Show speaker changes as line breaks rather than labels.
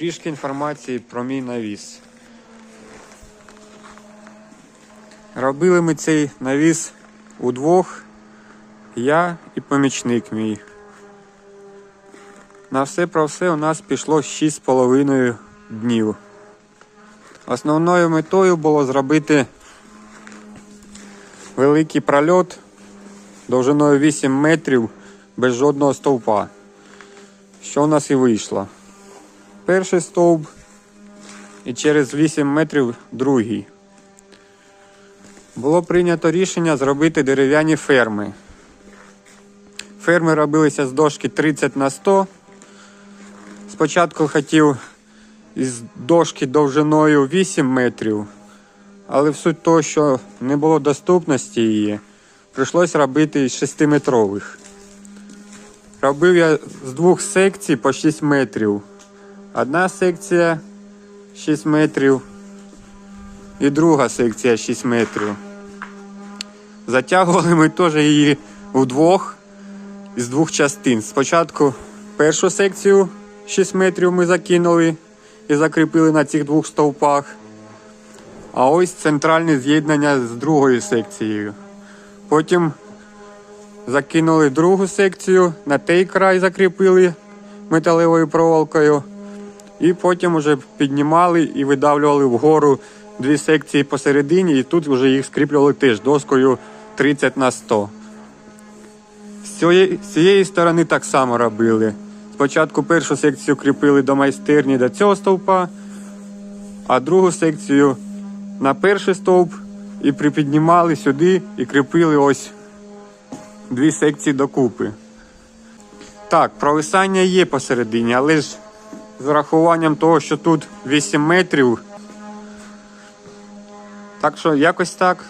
Трішки інформації про мій навіс. Робили ми цей навіс удвох, я і помічник мій. На все про все у нас пішло 6,5 днів. Основною метою було зробити великий прольот довжиною 8 метрів без жодного стовпа. Що у нас і вийшло. Перший стовп і через 8 метрів другий. Було прийнято рішення зробити дерев'яні ферми. Ферми робилися з дошки 30 на 100. Спочатку хотів із дошки довжиною 8 метрів, але в суть того, що не було доступності її, прийшлось робити із 6-метрових. Робив я з двох секцій по 6 метрів. Одна секція 6 метрів і друга секція 6 метрів. Затягували ми теж її вдвох з двох частин. Спочатку першу секцію 6 метрів ми закинули і закріпили на цих двох стовпах. А ось центральне з'єднання з другою секцією. Потім закинули другу секцію, на той край закріпили металевою проволокою. І потім вже піднімали і видавлювали вгору дві секції посередині, і тут вже їх скріплювали теж доскою 30 на 100. З цієї, сторони так само робили. Спочатку першу секцію кріпили до майстерні до цього стовпа, а другу секцію на перший стовп і припіднімали сюди і кріпили ось дві секції докупи. Так, провисання є посередині, але ж з урахуванням того, що тут 8 метрів. Так що якось так.